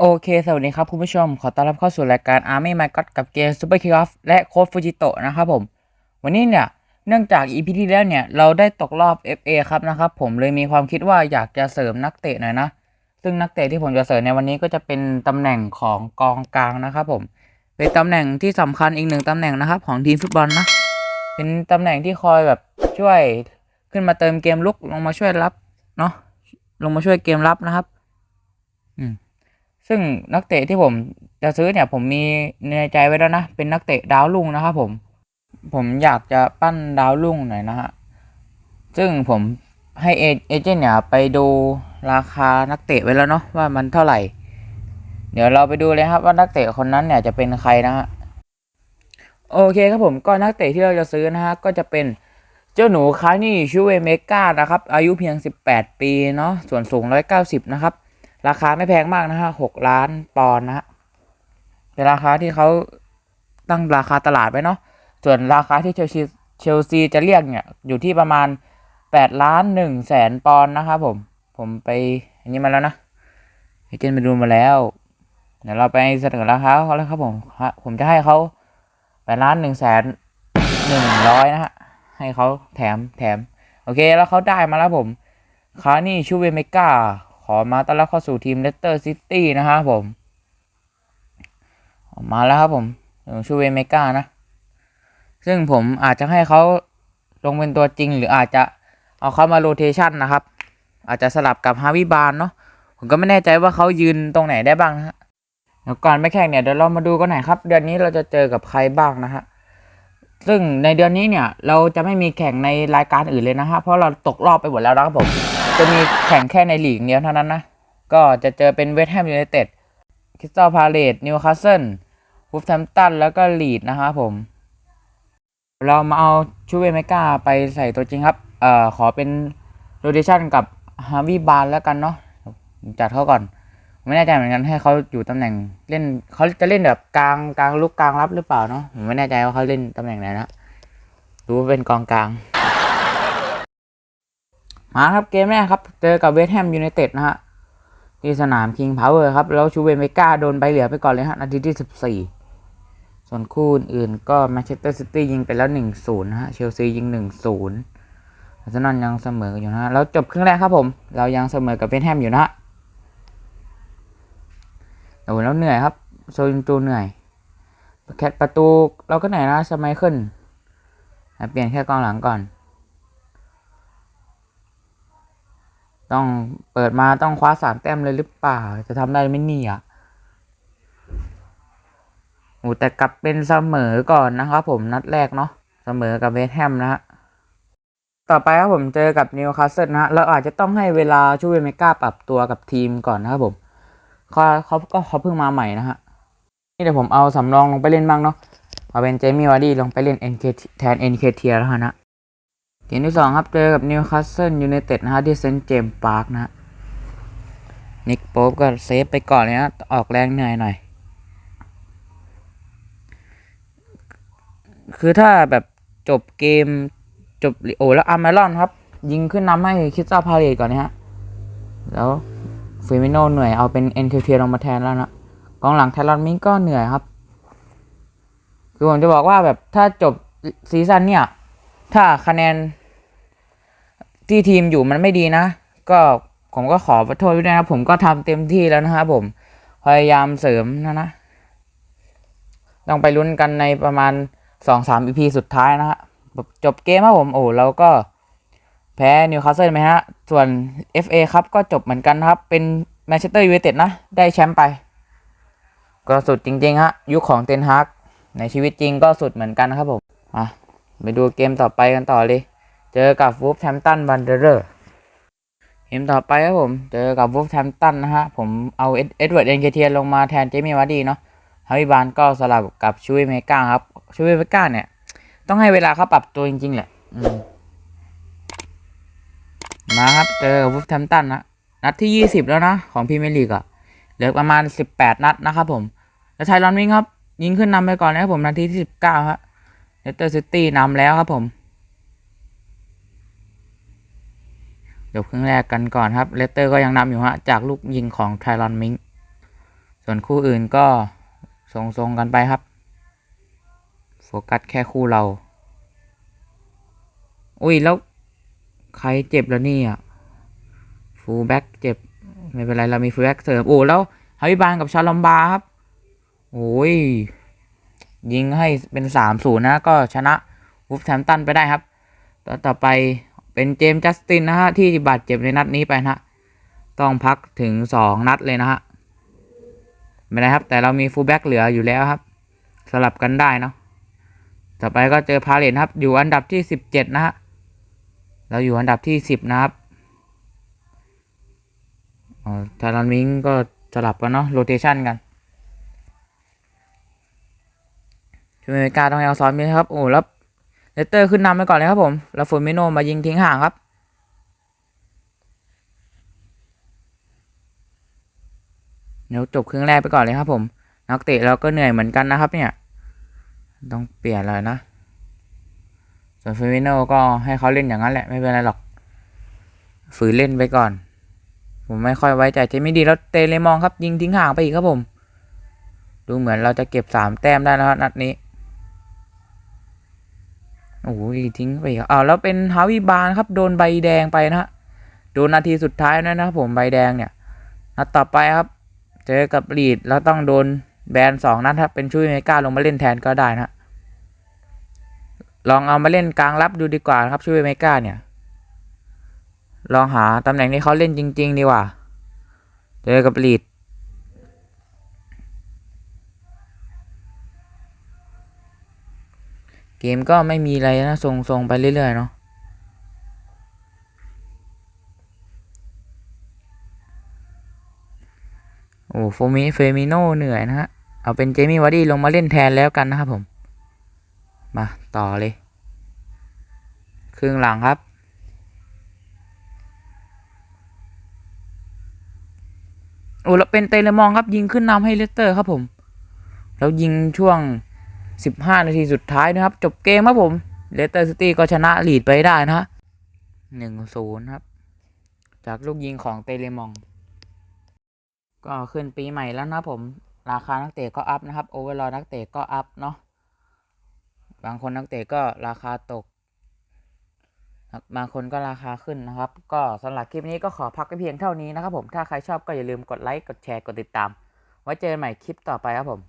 โอเค สวัสดีครับคุณผู้ชม ขอต้อนรับเข้าสู่รายการ Army My God กับเกม Super Kick Off และโค้ดฟูจิโตะนะครับผม วันนี้เนี่ย เนื่องจาก EP ที่แล้วเนี่ย เราได้ตกรอบ FA ครับนะครับผมเลยมีความคิดว่าอยากจะเสริมนักเตะหน่อยนะ ซึ่งนักเตะที่ผมจะเสริมในวันนี้ก็จะเป็นตำแหน่งของกองกลางนะครับผม เป็นตำแหน่งที่สำคัญอีกหนึ่งตำแหน่งนะครับของทีมฟุตบอลนะ เป็นตำแหน่งที่คอยแบบช่วยขึ้นมาเติมเกมลุกลงมาช่วยรับเนาะ ลงมาช่วยเกมรับนะครับ อืม ซึ่งนักเตะที่ผมจะซื้อเนี่ยผมมีในใจไว้แล้วนะ เป็นนักเตะดาวรุ่งนะครับผม ผมอยากจะปั้นดาวรุ่งหน่อยนะฮะ ซึ่งผมให้เอเจนต์เนี่ยไปดูราคานักเตะไว้แล้วเนาะว่ามันเท่าไหร่ เดี๋ยวเราไปดูเลยครับว่านักเตะคนนั้นเนี่ยจะเป็นใครนะฮะ โอเคครับผมก็นักเตะที่เราจะซื้อนะฮะก็จะเป็นเจ้าหนูคานี่ชูเวเมกานะครับ อายุเพียง 18 ปีเนาะส่วนสูง 190 นะครับ ราคาไม่แพงมากนะฮะหกล้านปอนด์นะฮะเป็นราคาที่เขาตั้งราคาตลาดไว้เนาะส่วนราคาที่เชลซีเชลซีจะเรียกเนี่ยอยู่ที่ประมาณแปดล้านหนึ่งแสนปอนด์นะครับผม ผมไปอันนี้มาแล้วนะเอเจนไปดูมาแล้วเดี๋ยวเราไปเสนอราคาเขาแล้วครับผมผมจะให้เขาแปดล้านหนึ่งแสนหนึ่งร้อยนะฮะให้เขาแถมแถม โอเคแล้วเขาได้มาแล้วผมคานี่ชูเวเมกา ขอมาต้อนรับเข้าสู่ทีมเลสเตอร์ซิตี้นะครับผม มาแล้วครับผมชูเวเมกานะ ซึ่งผมอาจจะให้เขาลงเป็นตัวจริง หรืออาจจะเอาเขามาโรเทชันนะครับ อาจจะสลับกับฮาวิบานเนาะผมก็ไม่แน่ใจว่าเขายืนตรงไหนได้บ้างนะฮะเดี๋ยวก่อนไม่แข่งเนี่ยเดี๋ยวเรามาดูกันหน่อยครับ เดือนนี้เราจะเจอกับใครบ้างนะฮะซึ่งในเดือนนี้เนี่ยเราจะไม่มีแข่งในรายการอื่นเลยนะฮะเพราะเราตกรอบไปหมดแล้วนะครับผม จะมีแข่งแค่ในลีกเดียวเท่านั้นนะ ก็จะเจอเป็นเวสต์แฮมยูไนเต็ดคริสตัลพาเลตนิวคาสเซิลวูฟแฮมตันแล้วก็ลีดนะครับผม เรามาเอาชูเวเมกาไปใส่ตัวจริงครับ เอ่อ ขอเป็นโรเ t ชันกับฮาวิบานแล้วกันเนาะจัดเขาก่อน ไม่แน่ใจเหมือนกันให้เขาอยู่ตำแหน่งเล่นเขาจะเล่นแบบกลางกลางลุกกลางรับหรือเปล่าเนาะผมไม่แน่ใจว่าเขาเล่นตำแหน่งไหนนะดูเป็นกองกลาง มาครับเกมแรกครับ เจอกับเวสต์แฮมยูไนเต็ดนะฮะที่สนามคิงพาวเวอร์ครับ แล้วชูเวนเมกาโดนใบเหลือไปก่อนเลยฮะนาทีที่สิบสี่ส่วนคู่อื่นก็แมนเชสเตอร์ซิตี้ยิงไปแล้วหนึ่งศูนย์นะฮะเชลซียิงหนึ่งศูนย์อาร์เซนอลยังเสมออยู่นะฮะแล้วจบครึ่งแรกครับผม เรายังเสมอกับเวสต์แฮมอยู่นะฮะโอ้แล้วเหนื่อยครับโซนตูเหนื่อยแคทประตูเราก็เหนื่อยนะสมัยขึ้นเปลี่ยนแค่กองหลังก่อน ต้องเปิดมาต้องคว้าสามแต้มเลยหรือเปล่า จะทำได้ไหมเนี่ยโอ้แต่กลับเป็นเสมอก่อนนะครับผมนัดแรกเนาะเสมอกับเวสแฮมนะฮะต่อไปครับผมเจอกับนิวคาสเซิลนะฮะเราอาจจะต้องให้เวลาชูเวเมกาปรับตัวกับทีมก่อนนะครับผมเขาเขาก็เขาเพิ่งมาใหม่นะฮะนี่เดี๋ยวผมเอาสำรองลงไปเล่นบ้างเนาะเอาเป็นเจมี่วาร์ดี้ลงไปเล่น NK แทน NK เทียแล้วนะ เกมที่สองครับ เจอกับนิวคาสเซิลยูไนเต็ดนะฮะที่เซนต์เจมส์พาร์คนะนิกโป๊ปก็เซฟไปก่อนเลยนะออกแรงเหนื่อยหน่อย คือถ้าแบบจบเกมจบโอ้แล้วอาร์เมลอนครับ ยิงขึ้นนำให้คิสตัลพาเลตก่อนนะฮะ แล้วเฟมิโนเหนื่อยเอาเป็นเอ็นเคเทียลงมาแทนแล้วนะกองหลังไทรอนมิงก็เหนื่อยครับ คือผมจะบอกว่าแบบถ้าจบซีซั่นเนี่ย ถ้าคะแนนที่ทีมอยู่มันไม่ดีนะ ก็ผมก็ขอโทษด้วยนะครับผมก็ทำเต็มที่แล้วนะครับผมพยายามเสริมนะนะต้องไปลุ้นกันในประมาณสองสามอีพีสุดท้ายนะฮะแบจบเกมครับผมโอ้เราก็แพ้นิวคาสเซิลไหมฮะ ส่วน FA ครับก็จบเหมือนกันครับ เป็นแมนเชสเตอร์ยูไนเต็ดนะ ได้แชมป์ไป ก็สุดจริง ๆ ฮะ ยุคของเทนฮากในชีวิตจริงก็สุดเหมือนกันนะครับผมอะ ไปดูเกมต่อไปกันต่อเลย เจอกับวูฟแฮมตันวันเดอร์เกมต่อไปครับผม เจอกับวูฟแฮมตันนะฮะ ผมเอาเอ็ดเวิร์ดเอ็นเคเทียลงมาแทนเจมี่วาร์ดีเนาะฮาวิบานก็สลับกับชูเวเมกาครับ ชูเวเมกาเนี่ย ต้องให้เวลาเขาปรับตัวจริงๆแหละมาครับ เจอกับวูฟแฮมตันนะนัดที่ยี่สิบแล้วนะ ของพรีเมียร์ลีกอะเหลือประมาณสิบแปดนัดนะครับผม แล้วไทรอนวิงครับ ยิงขึ้นนำไปก่อนนะครับผมนาทีที่สิบเก้าฮะ เลสเตอร์ซิตี้นำแล้วครับผมจบครึ่งแรกกันก่อนครับเลสเตอร์ก็ยังนำอยู่ฮะจากลูกยิงของไทรอนมิงส่วนคู่อื่นก็ทรงๆกันไปครับ โฟกัสแค่คู่เรา อุ้ยแล้วใครเจ็บแล้วนี่ยฟูลแบ็กเจ็บ ไม่เป็นไร เรามีฟูลแบ็กเสริม โอ้ แล้วฮาวิบานกับชาลอมบาครับ โอ้ย ยิงให้เป็นสามศูนย์นะก็ชนะวูฟแฮมตันไปได้ครับต่อต่อไปเป็นเจมส์จัสตินนะฮะที่บาดเจ็บในนัดนี้ไปนะฮะต้องพักถึงสองนัดเลยนะฮะไม่ได้ครับ แต่เรามีฟูลแบ็กเหลืออยู่แล้วครับ สลับกันได้เนาะต่อไปก็เจอพาเลนครับ อยู่อันดับที่สิบเจ็ดนะฮะเราอยู่อันดับที่สิบนะครับอ๋อทารอนมิงก็สลับกันเนาะโรเตชันกัน ช่วเมกาต้องให้เอาซอนมีนะครับ โอ้แล้วเลสเตอร์ขึ้นนำไปก่อนเลยครับผม แล้วฟูมิโนมายิงทิ้งห่างครับ เดี๋ยวจบครึ่งแรกไปก่อนเลยครับผม นักเตะเราก็เหนื่อยเหมือนกันนะครับ เนี่ย ต้องเปลี่ยนเลยนะ ส่วนเฟมิโนก็ให้เขาเล่นอย่างนั้นแหละ ไม่เป็นไรหรอก ฝืนเล่นไปก่อน ผมไม่ค่อยไว้ใจเจมี่ดีแล้วเตเลมองครับ ยิงทิ้งห่างไปอีกครับผม ดูเหมือนเราจะเก็บสามแต้มได้นะครับนัดนี้ โอ้โหทิ้งไปอีกอ้าวแล้วเป็นฮาวิบานครับ โดนใบแดงไปนะฮะโดนนาทีสุดท้ายนะนะครับผมใบแดงเนี่ยนัดต่อไปครับ เจอกับลีดแล้วต้องโดนแบนสองนัดครับเป็นช่วยเมกาลงมาเล่นแทนก็ได้นะลองเอามาเล่นกลางรับดูดีกว่าครับช่วยเมกาเนี่ย ลองหาตำแหน่งที่เขาเล่นจริง ๆ ดีกว่า เจอกับลีด มก็ไม่มีอะไรนะทรงๆไปเรื่อยๆเนาะโอ้โฟมิเฟมิโนเหนื่อยนะฮะ เอาเป็นเจมี่วาร์ดี้ลงมาเล่นแทนแล้วกันนะครับผม มา ต่อเลย ครึ่งหลังครับ โอ้แล้วเป็นเตเลมองครับยิงขึ้นนำให้เลสเตอร์ครับผม แล้วยิงช่วง 15 นาทีสุดท้ายนะครับ จบเกมครับผมเลสเตอร์ซิตี้ก็ชนะลีดไปได้นะหนึ่งศูนย์ครับ จากลูกยิงของเตเลมอง ก็ขึ้นปีใหม่แล้วนะผม ราคานักเตะก็อัพนะครับโอเวอร์ลอนักเตะก็อัพเนาะบางคนนักเตะก็ราคาตกบางคนก็ราคาขึ้นนะครับ ก็สำหรับคลิปนี้ก็ขอพักไปเพียงเท่านี้นะครับผมถ้าใครชอบก็อย่าลืมกดไลค์กดแชร์กดติดตาม ไว้เจอกันใหม่คลิปต่อไปครับผม